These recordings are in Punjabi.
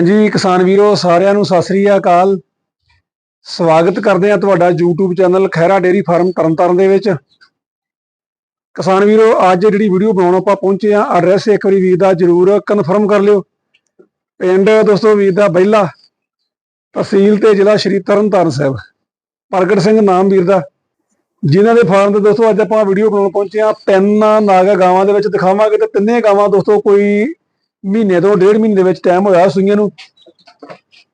ਹਾਂਜੀ, ਕਿਸਾਨ ਵੀਰੋ, ਸਾਰਿਆਂ ਨੂੰ ਸਤਿ ਸ੍ਰੀ ਅਕਾਲ। ਸਵਾਗਤ ਕਰਦੇ ਆ ਤੁਹਾਡਾ YouTube channel Khaira dairy farm Tarntaran ਦੇ ਵਿੱਚ। ਕਿਸਾਨ ਵੀਰੋ, ਅੱਜ ਜਿਹੜੀ ਵੀਡੀਓ ਬਣਾਉਣ ਆਪਾਂ ਪਹੁੰਚੇ ਆ ਐਡਰੈਸ ਇੱਕ ਵਾਰੀ ਵੀਰ ਦਾ ਜਰੂਰ ਕਨਫਰਮ ਕਰ ਲਿਓ। ਪਿੰਡ ਦੋਸਤੋ, ਵੀਰ ਦਾ ਬਹਿਲਾ, ਤਹਿਸੀਲ ਤੇ ਜ਼ਿਲ੍ਹਾ ਸ਼੍ਰੀ ਤਰਨਤਾਰਨ ਸਾਹਿਬ, ਪ੍ਰਗਟ ਸਿੰਘ ਨਾਮ ਵੀਰ ਦਾ। ਜਿਨ੍ਹਾਂ ਦੇ ਫਾਰਮ ਤੇ ਦੋਸਤੋ, ਅੱਜ ਆਪਾਂ ਵੀਡੀਓ ਬਣਾਉਣ ਪਹੁੰਚੇ ਆ ਤਿੰਨ ਨਾਗਾ ਗਾਵਾਂ ਦੇ ਵਿੱਚ ਦਿਖਾਵਾਂਗੇ ਤੇ ਤਿੰਨੇ ਗਾਵਾਂ ਦੋਸਤੋ, ਕੋਈ ਮਹੀਨੇ ਤੋਂ ਡੇਢ ਮਹੀਨੇ ਦੇ ਵਿੱਚ ਟਾਈਮ ਹੋਇਆ ਸੂਈਆਂ ਨੂੰ।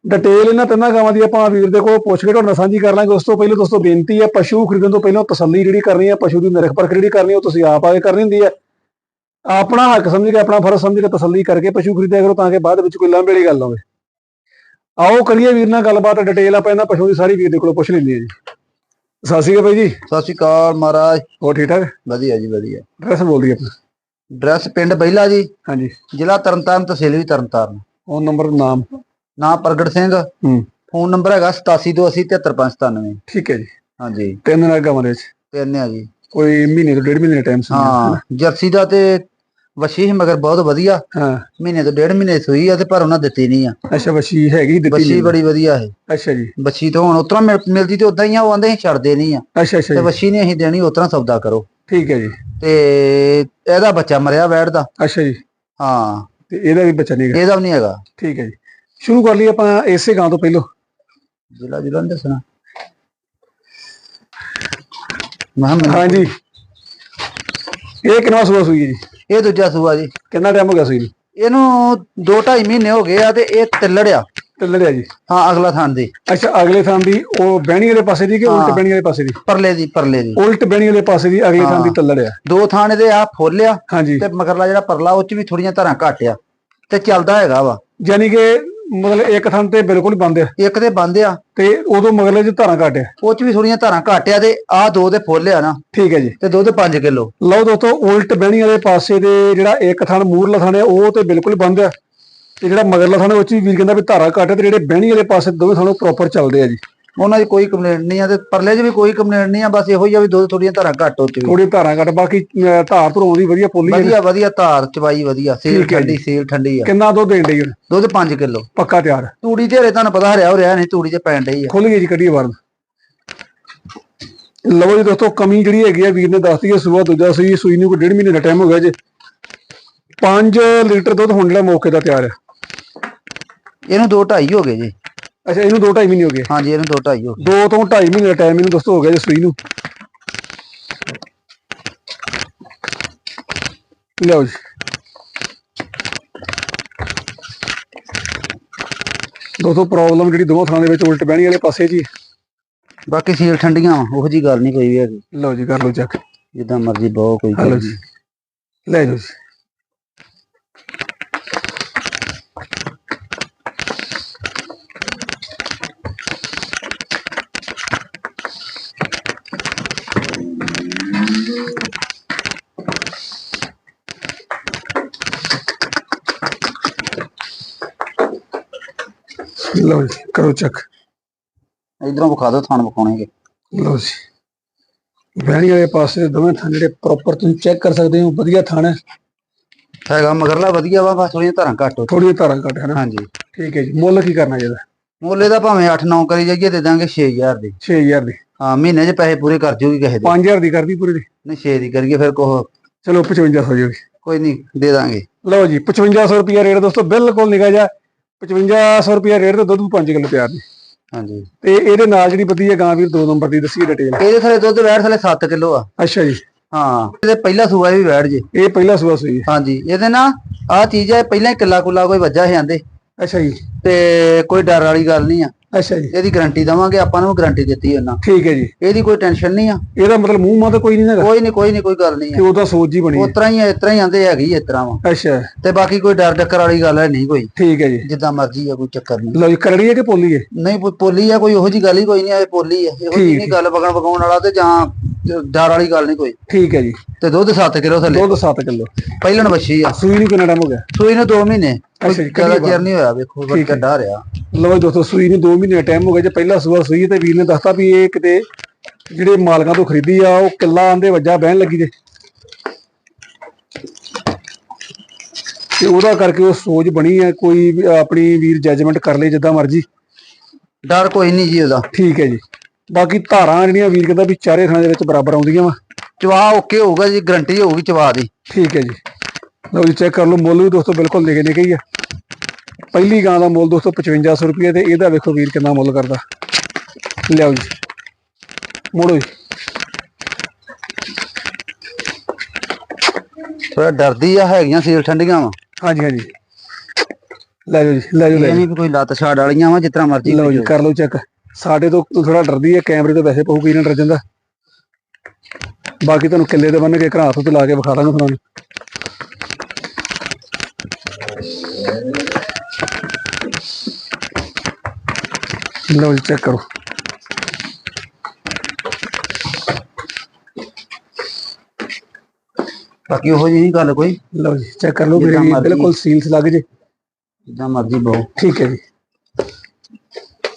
ਡਿਟੇਲ ਇਹਨਾਂ ਤਿੰਨਾਂ ਗਾਵਾਂ ਦੀ ਆਪਾਂ ਵੀਰ ਦੇ ਕੋਲ ਪੁੱਛ ਕੇ ਤੁਹਾਡੇ ਸਾਂਝੀ ਕਰ ਲਾਂਗੇ। ਉਸ ਤੋਂ ਪਹਿਲਾਂ ਦੋਸਤੋ ਬੇਨਤੀ ਹੈ ਪਸ਼ੂ ਖਰੀਦਣ ਤੋਂ ਪਹਿਲਾਂ ਤਸੱਲੀ ਜਿਹੜੀ ਕਰਨੀ ਹੈ ਪਸ਼ੂ ਦੀ ਨਿਰਖ ਪਰਖ ਜਿਹੜੀ ਕਰਨੀ ਉਹ ਤੁਸੀਂ ਆਪ ਆ ਕੇ ਕਰਨੀ ਹੁੰਦੀ ਹੈ ਆਪਣਾ ਹੱਕ ਸਮਝ ਕੇ ਆਪਣਾ ਫਰਜ਼ ਸਮਝ ਕੇ ਤਸੱਲੀ ਕਰਕੇ ਪਸ਼ੂ ਖਰੀਦਿਆ ਕਰੋ ਤਾਂ ਕਿ ਬਾਅਦ ਵਿੱਚ ਕੋਈ ਲਾਂਭੇ ਵਾਲੀ ਗੱਲ ਹੋਵੇ। ਆਓ ਕਰੀਏ ਵੀਰ ਨਾਲ ਗੱਲਬਾਤ ਡਿਟੇਲ ਆਪਾਂ ਇਹਨਾਂ ਪਸ਼ੂ ਦੀ ਸਾਰੀ ਵੀਰ ਦੇ ਕੋਲੋਂ ਪੁੱਛ ਲੈਂਦੇ ਹਾਂ ਜੀ। ਸਤਿ ਸ਼੍ਰੀ ਅਕਾਲ ਬਾਈ ਜੀ। ਸਤਿ ਸ਼੍ਰੀ ਅਕਾਲ ਮਹਾਰਾਜ। ਹੋਰ ਠੀਕ ਠਾਕ? ਵਧੀਆ ਜੀ ਵਧੀਆ। ਐਡਰੈਸ ਬੋਲ ਦਈਏ ਆਪਣਾ। ਡਰੈਸ ਪਿੰਡ ਬਹਿਲਾ ਜੀ। ਹਾਂਜੀ। ਜ਼ਿਲ੍ਹਾ ਤਰਨਤਾਰਨ ਤਹਿਸੀਲ ਵੀ ਤਰਨਤਾਰਨ। ਫੋਨ ਨੰਬਰ ਨਾਮ? ਨਾਮ ਪ੍ਰਗਟ ਸਿੰਘ। ਹੂੰ। ਫੋਨ ਨੰਬਰ ਹੈਗਾ 8728073597 ਠੀਕ ਹੈ ਜੀ। ਹਾਂਜੀ। ਤਿੰਨ ਨਾਗ ਗਾਵਾਂ ਦੇ ਵਿੱਚ ਤੇ ਇੰਨੇ ਆ ਜੀ। ਕੋਈ ਮਹੀਨੇ ਤੋਂ ਡੇਢ ਮਹੀਨੇ ਦਾ ਟਾਈਮ ਸੀ ਹਾਂ ਜਰਸੀ ਦਾ ਤੇ ਵਸ਼ੀ ਮਗਰ ਬਹੁਤ ਵਧੀਆ। ਹਾਂ। ਮਹੀਨੇ ਤੋਂ ਡੇਢ ਮਹੀਨੇ ਸੂਈ ਆ ਤੇ ਪਰ ਉਹਨਾਂ ਦਿੱਤੀ ਨਹੀਂ ਆ। ਅੱਛਾ ਵਸ਼ੀ ਹੈਗੀ ਦਿੱਤੀ ਵਸ਼ੀ ਨਹੀਂ। ਬੜੀ ਵਧੀਆ ਹੈ ਅੱਛਾ ਜੀ। ਵਸ਼ੀ ਤੋਂ ਹੁਣ ਉਤਰਾ ਮਿਲਦੀ ਤੇ ਉਦਾਂ ਹੀ ਆ ਉਹ ਆਂਦੇ ਛੱਡਦੇ ਨਹੀਂ ਆ। ਅੱਛਾ ਅੱਛਾ ਤੇ ਵਸ਼ੀ ਨੇ ਅਸੀਂ ਦੇਣੀ ਉਤਰਾ ਸੌਦਾ ਕਰੋ। ਠੀਕ ਹੈ ਜੀ। ਤੇ ਇਹਦਾ ਬੱਚਾ ਮਰਿਆ ਵੈੜ ਦਾ। ਅੱਛਾ ਜੀ। ਹਾਂ। ਤੇ ਇਹਦਾ ਵੀ ਬੱਚਾ ਨਹੀਂ ਹੈਗਾ? ਇਹਦਾ ਵੀ ਨਹੀਂ ਹੈਗਾ। ਠੀਕ ਹੈ ਜੀ। ਸ਼ੁਰੂ ਕਰ ਲਈ ਆਪਾਂ ਇਸੇ ਗਾਂ ਤੋਂ ਪਹਿਲੋਂ। ਜ਼ਿਲ੍ਹਾ ਜ਼ਿਲ੍ਹਾ ਨੀ ਦੱਸਣਾ। ਮੈਂ ਕਿਹਾ ਮੈਨੂੰ- ਹਾਂਜੀ ਇਹ ਕਿੰਨਾ ਸੂਆ ਸੂਈ ਹੈ ਜੀ? ਇਹ ਦੂਜਾ ਸੂਆ ਜੀ। ਕਿੰਨਾ ਟਾਈਮ ਹੋ ਗਿਆ ਸੂਈ ਨੂੰ? ਇਹਨੂੰ 2.5 ਮਹੀਨੇ ਹੋ ਗਏ ਆ ਤੇ ਇਹ ਤਿੱਲੜਿਆ। ਲੜਿਆ ਜੀ। ਹਾਂ ਅਗਲਾ ਥਾਂ ਦੀ। ਅੱਛਾ ਅਗਲੇ ਥਾਂ ਦੀ ਉਹ ਬਹਿਣੀ ਵਾਲੇ ਪਾਸੇ ਦੀ ਕਿ ਉਲਟ। ਬਹਿਣੀ ਵਾਲੇ ਪਾਸੇ ਦੀ? ਪਰਲੇ ਦੀ ਪਰਲੇ ਦੀ। ਉਲਟ ਬਹਿਣੀ ਵਾਲੇ ਪਾਸੇ ਦੀ ਅਗਲੇ ਥਾਂ ਦੀ ਹਾਂ। ਤੱਲੜਿਆ ਦੋ ਥਾਂ ਇਹਦੇ ਆ। ਫੋਲਿਆ ਹਾਂਜੀ। ਤੇ ਮਗਰਲਾ ਜਿਹੜਾ ਪਰਲਾ ਉਹ ਚ ਵੀ ਥੋੜੀਆਂ ਧਾਰਾਂ ਘੱਟ ਆ। ਤੇ ਚੱਲਦਾ ਹੈਗਾ ਵਾ। ਯਾਨੀ ਕਿ ਮਤਲਬ ਇੱਕ ਥਾਂ ਤੇ ਬਿਲਕੁਲ ਬੰਦ ਆ। ਇੱਕ ਤੇ ਬੰਦ ਆ। ਤੇ ਉਦੋਂ ਮਗਰਲੇ ਚ ਧਾਰਾਂ ਘੱਟ ਆ। ਉਹ ਚ ਵੀ ਥੋੜੀਆਂ ਧਾਰਾਂ ਘੱਟ ਆ ਤੇ ਆ ਦੋ ਤੇ ਫੋਲਿਆ ਨਾ। ਠੀਕ ਹੈ ਜੀ। ਤੇ ਦੁੱਧ 5 ਕਿਲੋ। ਲਓ ਦੋਸਤੋ ਉਲਟ ਬਹਿਣੀ ਵਾਲੇ ਪਾਸੇ ਦੇ ਜਿਹੜਾ ਇੱਕ ਥਣ ਮੂਰਲਾ ਥਣ ਹੈ ਉਹ ਤੇ ਬਿਲਕੁਲ ਬੰਦ ਹੈ ਤੇ ਜਿਹੜਾ ਮਗਰਲਾ ਥਣ ਹੈ ਉਹ ਚ ਵੀ ਵੀਰ ਕਹਿੰਦਾ ਵੀ ਧਾਰਾ ਘੱਟ ਹੈ ਤੇ ਜਿਹੜੇ ਬਹਿਣੀ ਵਾਲੇ ਪਾਸੇ ਦੋਵੇਂ ਥਣ ਪ੍ਰੋਪਰ ਚੱਲਦੇ ਆ ਜੀ। ਉਹਨਾਂ ਦੀ ਕੋਈ ਕੰਪਲੇਂਟ ਨਹੀਂ ਆ ਤੇ ਪਰਲੇ 'ਚ ਵੀ ਕੋਈ ਕੰਪਲੇਂਟ ਨਹੀਂ ਆ ਬਸ ਇਹੋ ਹੀ ਆ ਵੀ ਦੁੱਧ ਥੋੜੀਆਂ ਧਾਰਾਂ ਘੱਟ ਹੋ ਚ ਵੀ ਥੋੜੀ ਧਾਰਾਂ ਘੱਟ ਬਾਕੀ ਅਹ, ਧਾਰ ਧਰੋਂ ਦੀ ਵਧੀਆ ਪੋਲੀ ਹੈ ਵਧੀਆ ਵਧੀਆ ਧਾਰ ਚਵਾਈ ਵਧੀਆ ਸੀਲ ਠੀਕ ਹੈ ਠੰਡੀ ਸੀਲ ਠੰਡੀ ਆ। ਕਿੰਨਾ ਦੁੱਧ ਦੇਣ ਡਈ ਹੁਣ? ਦੁੱਧ 5 ਕਿਲੋ। ਪੱਕਾ ਤਿਆਰ। ਤੂੜੀ ਢੇਰੇ ਤੁਹਾਨੂੰ ਪਤਾ ਹਰਿਆ ਹੋ ਰਿਹਾ ਨਹੀਂ ਤੂੜੀ 'ਚ ਪੈਣ ਡਈ ਆ। ਖੁੱਲ ਗਈ ਜੀ ਕੱਢੀਏ ਬਾਹਰ। ਲਓ ਜੀ ਦੋਸਤੋ ਕਮੀ ਜਿਹੜੀ ਹੈਗੀ ਆ ਵੀਰ ਨੇ ਦੱਸਤੀ ਹੈ ਸੂਆ ਦੂਜਾ ਸੂਈ ਸੂਈ ਨੂੰ ਕੋਈ ਡੇਢ ਮਹੀਨੇ ਦਾ ਟਾਈਮ ਹੋ ਗਿਆ ਜੇ। 5 ਲੀਟਰ ਦੁੱਧ ਹੁਣ ਜਿਹੜਾ ਮੌਕੇ ਦਾ ਤਿਆਰ ਹੈ ਇਹਨੂੰ 2 2.5 ਹੋ ਗਏ ਜੀ। ਅੱਛਾ ਇਹਨੂੰ 2.5 ਮਹੀਨੇ ਹੋ ਗਏ। ਹਾਂਜੀ ਇਹਨੂੰ 2 2.5 ਹੋ ਗਏ। ਦੋ ਤੋਂ 2.5 ਮਹੀਨੇ ਦਾ ਟਾਈਮ ਇਹਨੂੰ ਦੋਸਤੋ ਹੋ ਗਿਆ ਜੇ ਸੂਈ ਨੂੰ। ਲਓ ਜੀ। ਦੋਸਤੋ ਪ੍ਰੋਬਲਮ ਜਿਹੜੀ ਦੋਵਾਂ ਥਾਂ ਦੇ ਵਿੱਚ ਉਲਟ ਬਹਿਣੀ ਵਾਲੇ ਪਾਸੇ ਜੀ। ਬਾਕੀ ਸੀਲ ਠੰਡੀਆਂ ਉਹੋ ਜੀ ਗੱਲ ਨਹੀਂ ਕੋਈ ਵੀ ਹੈਗੀ। ਲਓ ਜੀ ਕਰ ਲਓ ਚੈੱਕ ਜਿੱਦਾਂ ਮਰਜ਼ੀ ਬਹੁ ਕੋਈ ਹਲੋ ਜੀ। ਲੈ ਜਾਓ ਜੀ। ਲਓ ਜੀ ਕਰੋ ਚੈੱਕ। ਇੱਧਰੋਂ ਵਿਖਾ ਦਿਓ ਥਾਣ ਵਿਖਾਉਣਗੇ ਲਓ ਜੀ। ਬਹਿਣੀ ਵਾਲੇ ਪਾਸੇ ਦੋਵੇਂ ਥਾਂ ਜਿਹੜੇ ਪ੍ਰੋਪਰ ਤੁਸੀਂ ਚੈੱਕ ਕਰ ਸਕਦੇ ਹੋ ਵਧੀਆ ਥਾਂ ਹੈ। ਹੈਗਾ ਮਗਰਲਾ ਵਧੀਆ ਵਾ ਬਸ ਥੋੜੀਆਂ ਧਾਰਾਂ ਘੱਟ ਹੋ ਥੋੜੀ ਧਾਰਾਂ ਘੱਟ ਹੈ ਨਾ? ਹਾਂਜੀ। ਠੀਕ ਹੈ ਜੀ ਮੁੱਲ ਕੀ ਕਰਨਾ ਜਿਹਦਾ ਮੁੱਲੇ ਦਾ ਭਾਵੇਂ 8-9 ਕਰੀ ਜਾਈਏ ਦੇ ਦਾਂਗੇ 6000 ਦੀ। 6000 ਦੀ। ਹਾਂ ਮਹੀਨੇ 'ਚ ਪੈਸੇ ਪੂਰੇ ਕਰ ਜੂਗੀ ਕਿਸੇ ਦੇ। 5000 ਦੀ ਕਰਦੀ ਪੂਰੀ ਦੀ? ਨਹੀਂ 6 ਦੀ ਕਰੀਏ ਫਿਰ ਕੋਹ ਚਲੋ 5500 ਹੋ ਜਾਊਗੀ ਕੋਈ ਨਹੀਂ ਦੇ ਦਾਂਗੇ। ਲਓ ਜੀ 5500 ਰੁਪਿਆ ਰੇਟ ਦੋਸਤੋ ਬਿਲਕੁਲ ਨਿਕਾ ਜਾ। 5500 ਰੁਪਿਆ ਰੇਟ ਤੇ ਦੁੱਧ 5 ਕਿਲੋ ਤਿਆਰ ਨੇ ਹਾਂਜੀ। ਤੇ ਇਹਦੇ ਨਾਲ ਜਿਹੜੀ ਵਧੀਆ ਗਾਂ ਵੀਰ 2 ਨੰਬਰ ਦੀ ਦੱਸੀ ਡਿਟੇਲ ਇਹਦੇ ਥਲੇ ਦੁੱਧ ਵੈੜ ਥਲੇ 7 ਕਿਲੋ ਆ। ਅੱਛਾ ਜੀ। ਹਾਂ ਇਹਦੇ ਪਹਿਲਾ ਸੂਆ ਵੀ ਵੈੜ ਜੇ। ਇਹ ਪਹਿਲਾ ਸੂਆ ਸੂਈ ਹੈ ਹਾਂਜੀ ਇਹਦੇ ਨਾ ਆ ਚੀਜ਼ ਹੈ ਪਹਿਲਾਂ ਹੀ ਕਿੱਲਾ ਕੁੱਲਾ ਕੋਈ ਵੱਜਾ ਹੈ ਆਂਦੇ। ਅੱਛਾ ਜੀ। ਤੇ ਕੋਈ ਡਰ ਵਾਲੀ ਗੱਲ ਨਹੀਂ ਆ। ਅੱਛਾ ਜੀ। ਇਹਦੀ ਗਾਰੰਟੀ ਦਵਾਂਗੇ ਆਪਾਂ ਨੂੰ ਗਾਰੰਟੀ ਦਿੱਤੀ ਉਹਨਾਂ ਠੀਕ ਹੈ ਜੀ। ਇਹਦੀ ਕੋਈ ਟੈਨਸ਼ਨ ਨਹੀਂ ਆ। ਇਹਦਾ ਮਤਲਬ ਮੂੰਹ ਮਾਂ ਤਾਂ ਕੋਈ ਨਹੀਂ ਹੈਗਾ। ਕੋਈ ਨਹੀਂ ਕੋਈ ਨਹੀਂ ਕੋਈ ਗੱਲ ਨਹੀਂ ਤੇ ਉਹਦਾ ਸੋਚ ਜੀ ਬਣੀ ਹੈ ਤਰ੍ਹਾਂ ਹੀ ਤਰ੍ਹਾਂ ਹੀ ਆਂਦੇ ਹੈਗੀ ਇਸ ਤਰ੍ਹਾਂ ਵਾ। ਅੱਛਾ। ਤੇ ਬਾਕੀ ਕੋਈ ਡਰ ਡੱਕਰ ਵਾਲੀ ਗੱਲ ਹੈ ਨਹੀਂ ਕੋਈ। ਠੀਕ ਹੈ ਜੀ। ਜਿੱਦਾਂ ਮਰਜ਼ੀ ਆ ਕੋਈ ਚੱਕਰ ਨਹੀਂ। ਲਓ ਜੀ ਕਰੜੀ ਹੈ ਕਿ ਪੋਲੀ ਹੈ? ਨਹੀਂ ਪੋਲੀ ਆ ਕੋਈ ਉਹੋ ਜੀ ਗੱਲ ਹੀ ਕੋਈ ਨਹੀਂ ਆ ਇਹ ਪੋਲੀ ਆ। ਇਹੋ ਜੀ। ਨਹੀਂ ਗੱਲ ਵਗਣ ਵਗਾਉਣ ਵਾਲਾ ਤੇ ਜਾਂ ਡਰ ਵਾਲੀ ਗੱਲ ਨਹੀਂ ਕੋਈ। ਠੀਕ ਹੈ ਜੀ। ਤੇ ਦੁੱਧ 7 ਕਿਲੋ ਥੱਲੇ। ਦੁੱਧ 7 ਕਿਲੋ। ਪਹਿਲਣ ਵੱਛੀ ਆ। ਸੂਈ ਨੂੰ ਕਿੰਨਾ ਟਾਈਮ ਹੋ ਗਿਆ? ਸੂਈ ਨੂੰ 2 ਮਹੀਨੇ। ਅੱਛਾ ਜੀ, ਕਿੰਨੀ ਚਿਰ ਨਹੀਂ ਹੋਇਆ ਵੇਖੋ ਠੀਕ ਹੈ। ਰਿਹਾ ਲਓ ਜੀ ਦੋਸਤੋ ਸੂਈ ਨੂੰ 2 ਮਹੀਨੇ ਟਾਈਮ ਹੋ ਗਿਆ। ਜੇ ਪਹਿਲਾ ਸੂਆ ਸੂਈ ਹੈ ਤੇ ਵੀਰ ਨੇ ਦੱਸਤਾ ਵੀ ਇਹ ਕਿਤੇ ਜਿਹੜੇ ਮਾਲਕਾਂ ਤੋਂ ਖਰੀਦੀ ਆ ਉਹ ਕਿੱਲਾ ਆਂਦੇ ਵੱਜਾ ਬਹਿਣ ਲੱਗੀ ਜੇ। ਤੇ ਉਹਦਾ ਕਰਕੇ ਉਹ ਸੋਚ ਬਣੀ ਹੈ ਕੋਈ ਵੀ ਆਪਣੀ ਵੀਰ ਜੱਜਮੈਂਟ ਕਰ ਲੇ ਜਿੱਦਾਂ ਮਰਜ਼ੀ। ਡਰ ਕੋਈ ਨਹੀਂ ਜੀ ਉਹਦਾ। ਠੀਕ ਹੈ ਜੀ। ਬਾਕੀ ਧਾਰਾਂ ਜਿਹੜੀਆਂ ਵੀਰ ਕਹਿੰਦਾ ਵੀ ਚਾਰੇ ਥਾਂ ਦੇ ਵਿੱਚ ਬਰਾਬਰ ਆਉਂਦੀਆਂ ਵਾ। ਚਵਾ ਓਕੇ ਹੋਊਗਾ ਜੀ ਗਰੰਟੀ ਹੋਊਗੀ ਚਵਾ ਦੀ। ਠੀਕ ਹੈ ਜੀ। ਲਓ ਜੀ ਚੈੱਕ ਕਰ ਲਓ ਮੁੱਲ ਵੀ ਦੋਸਤੋ ਬਿਲਕੁਲ ਨਿਕੇ ਨਿਕੇ ਹੀ ਆ। ਪਹਿਲੀ ਗਾਂ ਦਾ ਮੁੱਲ ਦੋਸਤੋ 5500 ਰੁਪਏ ਤੇ ਇਹਦਾ ਵੇਖੋ ਵੀਰ ਕਿੰਨਾ ਮੁੱਲ ਕਰਦਾ। ਲਿਆਓ ਜੀ ਮੋੜੋ ਜੀ। ਥੋੜਾ ਡਰਦੀ ਆ ਹੈਗੀਆਂ ਸੀਲ ਠੰਡੀਆਂ ਵਾ। ਹਾਂਜੀ ਹਾਂਜੀ। ਲੈ ਜਾਓ ਜੀ ਲੈ ਜਾਓ ਲੈ ਇਹ ਜਾਓ। ਨਹੀਂ ਵੀ ਕੋਈ ਲੱਤ ਛਾੜ ਵਾਲੀਆਂ ਵਾ ਜਿਤਨਾ ਮਰਜ਼ੀ ਲਓ ਜੀ ਕਰ ਲਓ ਚੈੱਕ ਸਾਡੇ ਤੋਂ ਥੋੜਾ ਡਰਦੀ ਹੈ ਕੈਮਰੇ ਤੋਂ ਵੈਸੇ ਪਹੂ ਕੀ ਨਾ ਡਰ ਜਾਂਦਾ। ਬਾਕੀ ਤੁਹਾਨੂੰ ਕਿੱਲੇ ਦੇ ਬੰਨ ਕੇ ਘਰਾਂ ਤੇ ਲਾ ਕੇ ਵਿਖਾ ਦਾਂਗਾ ਤੁਹਾਨੂੰ। ਲਓ ਜੀ ਚੈੱਕ ਕਰੋ। ਬਾਕੀ ਉਹੋ ਜਿਹੀ ਗੱਲ ਕੋਈ? ਲਓ ਜੀ ਚੈੱਕ ਕਰ ਲਓ ਮੇਰੇ। ਬਿਲਕੁਲ ਸੀਲਸ ਲੱਗ ਜੇ। ਜਿੱਦਾਂ ਮਰਜ਼ੀ ਬਹੁ। ਠੀਕ ਹੈ ਜੀ।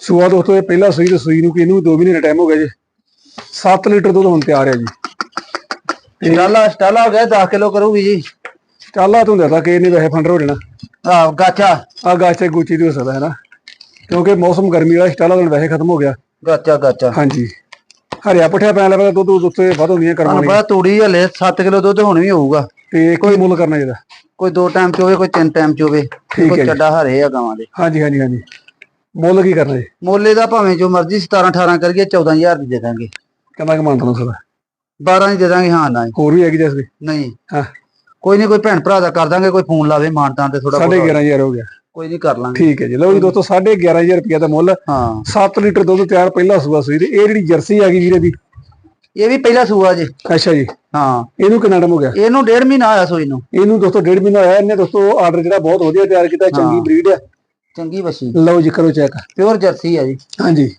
ਸੂਆ ਦੋਸਤੋ ਇਹ ਪਹਿਲਾ ਸੂਈ ਤੇ ਸੂਈ ਨੂੰ ਕਿ ਇਹਨੂੰ 2 ਮਹੀਨੇ ਦਾ ਟਾਈਮ ਹੋ ਗਿਆ ਜੀ। 7 ਲੀਟਰ ਦੁੱਧ ਹੁਣ ਤਿਆਰ ਹੈ ਜੀ। ਸਟਾਲਾ ਸਟਾਲਾ ਹੋ ਗਿਆ 10 ਕਿਲੋ ਕਰੂਗੀ ਜੀ। ਚਾਲਾ ਤੋਂ ਹੁੰਦਾ ਕਿ ਇਹਨੇ ਵੈਸੇ ਫੰਡਰ ਹੋ ਜਾਣਾ। ਆ ਗਾਚਾ। ਆ ਗਾਚੇ ਗੁੱਚੀ ਦੀ ਹੋ ਸਕਦਾ ਹੈ ਨਾ? ਕਿਉਂਕਿ ਮੌਸਮ ਗਰਮੀ ਵਾਲਾ ਸਟਾਲਾ ਹੁਣ ਵੈਸੇ ਖਤਮ ਹੋ ਗਿਆ। ਗਾਚਾ ਗਾਚਾ। ਹਾਂਜੀ। ਹਰਿਆ ਪੱਠਿਆ ਪੈਣ ਲੱਗਾ ਦੁੱਧ ਦੁੱਧ ਉੱਤੇ ਵੱਧ ਹੁੰਦੀਆਂ ਕਰਮਾਂ ਵਾਲੀਆਂ। ਪਤਾ ਤੂੜੀ ਹਲੇ 7 ਕਿਲੋ ਦੁੱਧ ਹੁਣ ਵੀ ਹੋਊਗਾ। ਤੇ ਕੋਈ ਮੁੱਲ ਕਰਨਾ ਚਾਹੀਦਾ। ਕੋਈ ਦੋ ਟਾਈਮ ਚ ਹੋਵੇ ਕੋਈ ਤਿੰਨ ਟਾਈਮ ਚ ਹੋਵੇ। ਕੋਈ। ਚੱਡਾ ਹਰੇ ਆ ਗਾਵਾਂ ਦੇ। ਹਾਂਜੀ ਹਾਂਜੀ ਹਾਂਜੀ। ਮੁੱਲ ਕੀ ਕਰਨਾ ਜੀ ਮੋਲੇ ਦਾ ਭਾਵੇਂ ਜੋ ਮਰਜ਼ੀ 17 18 ਕਰੀਏ 14000 ਦੀ ਦੇ ਦਾਂਗੇ। ਕਹਿੰਦਾ ਕਿ ਮੰਨਦਾ ਸਦਾ 12 ਦੀ ਦੇ ਦਾਂਗੇ ਹਾਂ ਨਾ। ਹੋਰ ਵੀ ਹੈਗੀ ਜੈਸ ਦੀ? ਨਹੀਂ। ਹਾਂ। ਕੋਈ ਨਹੀਂ ਕੋਈ ਭੈਣ ਭਰਾ ਦਾ ਕਰ ਦਾਂਗੇ ਕੋਈ ਫੋਨ ਲਾਵੇ ਮਾਨਤਾਂ ਤੇ ਥੋੜਾ ਸਾਢੇ 11000 ਹੋ ਗਿਆ। ਕੋਈ ਨਹੀਂ ਕਰ ਲਾਂਗੇ। ਠੀਕ ਹੈ ਜੀ। ਲਓ ਜੀ ਦੋਸਤੋ 11500 ਰੁਪਏ ਦਾ ਮੁੱਲ। ਹਾਂ। 7 ਲੀਟਰ ਦੁੱਧ ਤਿਆਰ ਪਹਿਲਾ ਸੂਆ ਸੂਈ ਤੇ ਇਹ ਜਿਹੜੀ ਜਰਸੀ ਹੈਗੀ ਵੀਰੇ ਦੀ? ਇਹ ਵੀ ਪਹਿਲਾ ਸੂਆ ਜੀ। ਅੱਛਾ ਜੀ। ਹਾਂ। ਇਹਨੂੰ ਕਿੰਨਾ ਟਾਈਮ ਹੋ ਗਿਆ? ਇਹਨੂੰ ਡੇਢ ਮਹੀਨਾ ਆਇਆ ਸੂਈ ਨੂੰ। ਇਹਨੂੰ ਦੋਸਤੋ ਡੇਢ ਮਹੀਨਾ ਹੋਇਆ। ਇਹਨੇ ਦੋਸਤੋ ਆਰਡਰ ਜਿਹੜਾ ਬਹੁਤ ਵਧੀਆ ਤਿਆਰ ਕੀਤਾ। ਚੰਗੀ ਹਾਂ। ਬਰੀਡ ਆ। ਚੰਗੀ ਵਸੀ ਲਓ ਜੀ ਕਰੋ ਚੈੱਕ ਪਿਓਰ ਜਰਸੀ ਆ ਜੀ। ਹਾਂਜੀ।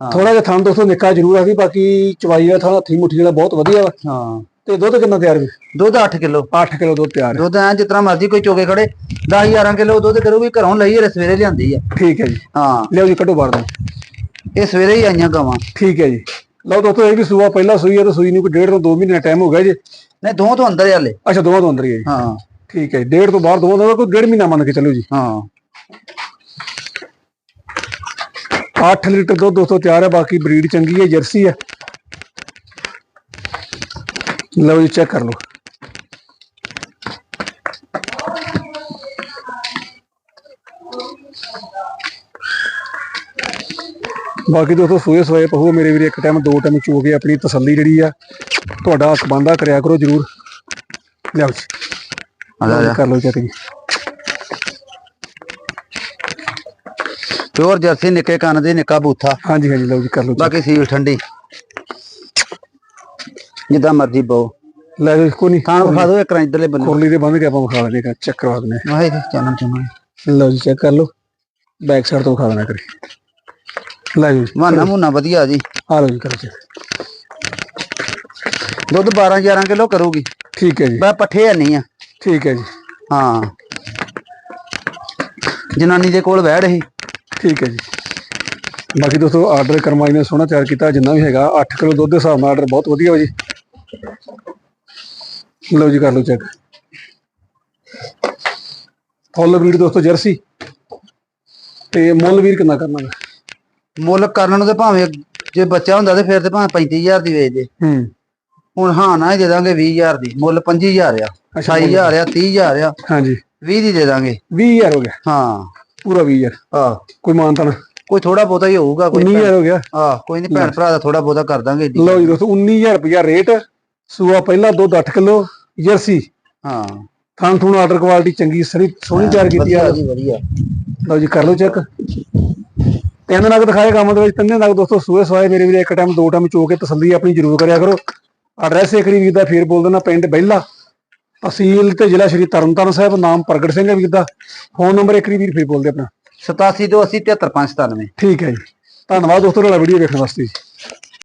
ਹਾਂ। ਥੋੜਾ ਜਿਹਾ ਥਣ ਦੋਸਤੋ ਨਿੱਕਾ ਜ਼ਰੂਰ ਆ ਸੀ ਬਾਕੀ ਚਵਾਈ ਦਾ ਥਣ ਹੱਥੀ ਮੁੱਠੀ ਜਿਹੜਾ ਬਹੁਤ ਵਧੀਆ ਵਾ। ਹਾਂ। ਤੇ ਦੁੱਧ ਕਿੰਨਾ ਤਿਆਰ ਵੀ? ਦੁੱਧ 8 ਕਿਲੋ। 8 ਕਿਲੋ ਦੁੱਧ ਤਿਆਰ ਹੈ। ਦੁੱਧ ਐ ਜਿਤਨਾ ਮਰਜ਼ੀ ਕੋਈ ਚੋਕੇ ਖੜੇ 10 11 ਕਿਲੋ ਦੁੱਧ ਕਰੂਗੀ ਘਰੋਂ ਲਈ ਇਹ ਸਵੇਰੇ ਲਿਆਂਦੀ ਆ। ਠੀਕ ਹੈ ਜੀ। ਹਾਂ। ਲਿਓ ਜੀ ਕੱਢੋ ਬਾਹਰ ਦੋ ਇਹ ਸਵੇਰੇ ਹੀ ਆਈਆਂ ਗਾਵਾਂ। ਠੀਕ ਹੈ ਜੀ। ਲਓ ਦੋਸਤੋ ਇਹ ਵੀ ਸੂਆ ਪਹਿਲਾ ਸੂਈ ਹੈ ਤੇ ਸੂਈ ਨੂੰ ਕੋਈ ਡੇਢ ਤੋਂ 2 ਮਹੀਨੇ ਟਾਈਮ ਹੋ ਗਿਆ ਜੀ। ਨਹੀਂ ਦੋ ਤੋਂ ਅੰਦਰ ਹਲੇ। ਅੱਛਾ ਦੋਵਾਂ ਤੋਂ ਅੰਦਰ ਹੀ ਹੈ ਜੀ। ਹਾਂ। ਠੀਕ ਹੈ ਜੀ ਡੇਢ ਤੋਂ ਬਾਹਰ ਦੋਵਾਂ ਦਾ ਕੋਈ ਡੇਢ ਮਹੀਨਾ ਮੰਨ ਕੇ ਚੱਲੋ ਜੀ। ਹਾਂ। 8 ਲੀਟਰ ਦੁੱਧ ਦੋਸਤੋ ਤਿਆਰ ਹੈ ਬਾਕੀ ਬਰੀਡ ਚੰਗੀ ਹੈ ਜਰਸੀ ਹੈ। ਲਓ ਜੀ ਚੈੱਕ ਕਰ ਲਓ। ਬਾਕੀ ਦੋਸਤੋ ਸੂਏ ਸੋਏ ਪਹੂ ਮੇਰੇ ਵੀਰੇ ਇੱਕ ਟਾਈਮ ਦੋ ਟਾਈਮ ਚੋ ਕੇ ਆਪਣੀ ਤਸੱਲੀ ਜਿਹੜੀ ਆ ਤੁਹਾਡਾ ਸਬੰਧਾ ਕਰਿਆ ਕਰੋ ਜਰੂਰ। ਲਿਆਓ ਜੀ। ਆ ਜਾ, ਆ ਜਾ। ਕਰ ਲਓ ਚੈੱਕ ਜੀ ਪਿਓਰ ਜਰਸੀ ਨਿੱਕੇ ਕੰਨ ਦੇ ਨਿੱਕਾ ਬੂਥਾ। ਹਾਂਜੀ ਹਾਂਜੀ ਲਓ ਜੀ ਕਰ ਲਓ। ਬਾਕੀ ਸੀਲ ਠੰਡੀ। ਜਿੱਦਾਂ ਮਰਜ਼ੀ ਬਹੁ ਲੈ ਜਾਓ ਕੋਈ ਨਹੀਂ ਖਾਣ ਵਿਖਾ ਦਿਓ ਇੱਕ ਰਾਂ ਇਧਰਲੇ ਬੰਨੇ। ਕੁਰਲੀ ਦੇ ਬੰਨ ਕੇ ਆਪਾਂ ਵਿਖਾ ਹਾਂ ਚੈੱਕ ਕਰਵਾ ਹਾਂ। ਵਾਹੇ ਚਾਨਣ ਚਾਨਣ ਲਓ ਜੀ ਚੈੱਕ ਕਰ ਲਓ। ਬੈਕ ਸਾਈਡ ਤੋਂ ਵਿਖਾ ਦੇਣਾ ਕਰੀ ਲੈ ਜੀ ਮਾਨਾ ਮੁੰਨਾ ਵਧੀਆ ਜੀ। ਆ ਲਓ ਜੀ ਕਰੋ ਜੀ ਦੁੱਧ 12 11 ਕਿਲੋ ਕਰੂਗੀ। ਠੀਕ ਹੈ ਜੀ। ਬਾ ਪੱਠੇ ਨਹੀਂ ਆ। ਠੀਕ ਹੈ ਜੀ। ਹਾਂ। ਜਨਾਨੀ ਦੇ ਕੋਲ ਬੈਠ ਸੀ ਠੀਕ ਹੈ ਜੀ। ਬਾਕੀ ਦੋਸਤੋ ਆਰਡਰ ਕਰਮਾਈ ਨੇ ਸੋਹਣਾ ਤਿਆਰ ਕੀਤਾ ਜਿੰਨਾ ਵੀ ਹੈਗਾ 8 ਕਿਲੋ ਦੁੱਧ ਦੇ ਹਿਸਾਬ ਨਾਲ ਆਰਡਰ ਬਹੁਤ ਵਧੀਆ ਹੋ ਜੀ। ਲਓ ਜੀ ਕਰ ਲਓ ਚੈੱਕ ਫੁੱਲ ਬਰੀਡ ਦੋਸਤੋ ਜਰਸੀ। ਤੇ ਮੁੱਲ ਵੀਰ ਕਿੰਨਾ ਕਰਨਾ ਵਾ? ਮੁੱਲ ਕਰਨ ਨੂੰ ਤੇ ਭਾਵੇਂ ਜੇ ਬੱਚਾ ਹੁੰਦਾ ਤੇ ਫਿਰ ਤੇ ਭਾਵੇਂ 35000 ਦੀ ਵੇਚਦੇ ਹੂੰ। ਹੁਣ ਹਾਂ ਨਾ ਹੀ ਦੇ ਦਾਂਗੇ 20000 ਦੀ ਮੁੱਲ 25000 ਆ। ਅੱਛਾ, 28000 ਆ 30000 ਆ। ਹਾਂਜੀ। 20 ਦੀ ਦੇ ਦਾਂਗੇ। 20000 ਹੋ ਗਿਆ। ਹਾਂ। ਪੂਰਾ 20000 ਆ। ਕੋਈ ਮਾਨਤਾ ਕੋਈ ਥੋੜਾ ਬਹੁਤਾ ਹੀ ਹੋਊਗਾ ਕੋਈ 19000 ਹੋ ਗਿਆ। ਆ ਕੋਈ ਨਹੀਂ ਭੈਣ ਭਰਾ ਦਾ ਥੋੜਾ ਬਹੁਤਾ ਕਰ ਦਾਂਗੇ। ਲਓ ਜੀ ਦੋਸਤੋ 19000 ਰੁਪਇਆ ਰੇਟ। ਸੂਆ ਪਹਿਲਾ ਦੁੱਧ 8 ਕਿਲੋ ਜਰਸੀ। ਹਾਂ। ਥਾਂ ਥੂਣ ਆਰਡਰ ਕੁਆਲਿਟੀ ਚੰਗੀ ਸਰੀ ਸੋਹਣੀ ਤਿਆਰ ਕੀਤੀ ਆ। ਵਧੀਆ ਜੀ ਵਧੀਆ। ਲਓ ਜੀ ਕਰ ਲਓ ਚੈੱਕ। ਤਿੰਨ ਨਗ ਦਿਖਾਏ ਕੰਮ ਦੇ ਵਿੱਚ ਤਿੰਨੇ ਨਗ ਦੋਸਤੋ ਸੂਏ ਸਵਾਏ ਮੇਰੇ ਵੀਰੇ। ਇੱਕ ਟਾਈਮ ਦੋ ਟਾਈਮ ਚੋ ਕੇ ਤਸੱਲੀ ਆਪਣੀ ਜ਼ਰੂਰ ਕਰਿਆ ਕਰੋ। ਐਡਰੈਸ ਇੱਕ ਵਾਰੀ ਵੀਰ ਦਾ ਫੇਰ ਬੋਲ ਦੇਣਾ ਪਿੰਡ ਬਹਿਲਾ। ਤਹਿਸੀਲ ਤੇ ਜ਼ਿਲ੍ਹਾ ਸ਼੍ਰੀ ਤਰਨਤਾਰਨ ਸਾਹਿਬ ਨਾਮ ਪ੍ਰਗਟ ਸਿੰਘ ਹੈ ਵੀਰ ਦਾ। ਫੋਨ ਨੰਬਰ ਇੱਕ ਵਾਰੀ ਵੀਰ ਫੇਰ ਬੋਲਦੇ ਆਪਣਾ। 87 ਤੋਂ 80 73 597 ਠੀਕ ਹੈ ਜੀ। ਧੰਨਵਾਦ ਦੋਸਤੋ ਤੁਹਾਡਾ ਵੀਡੀਓ ਵੇਖਣ ਵਾਸਤੇ ਜੀ।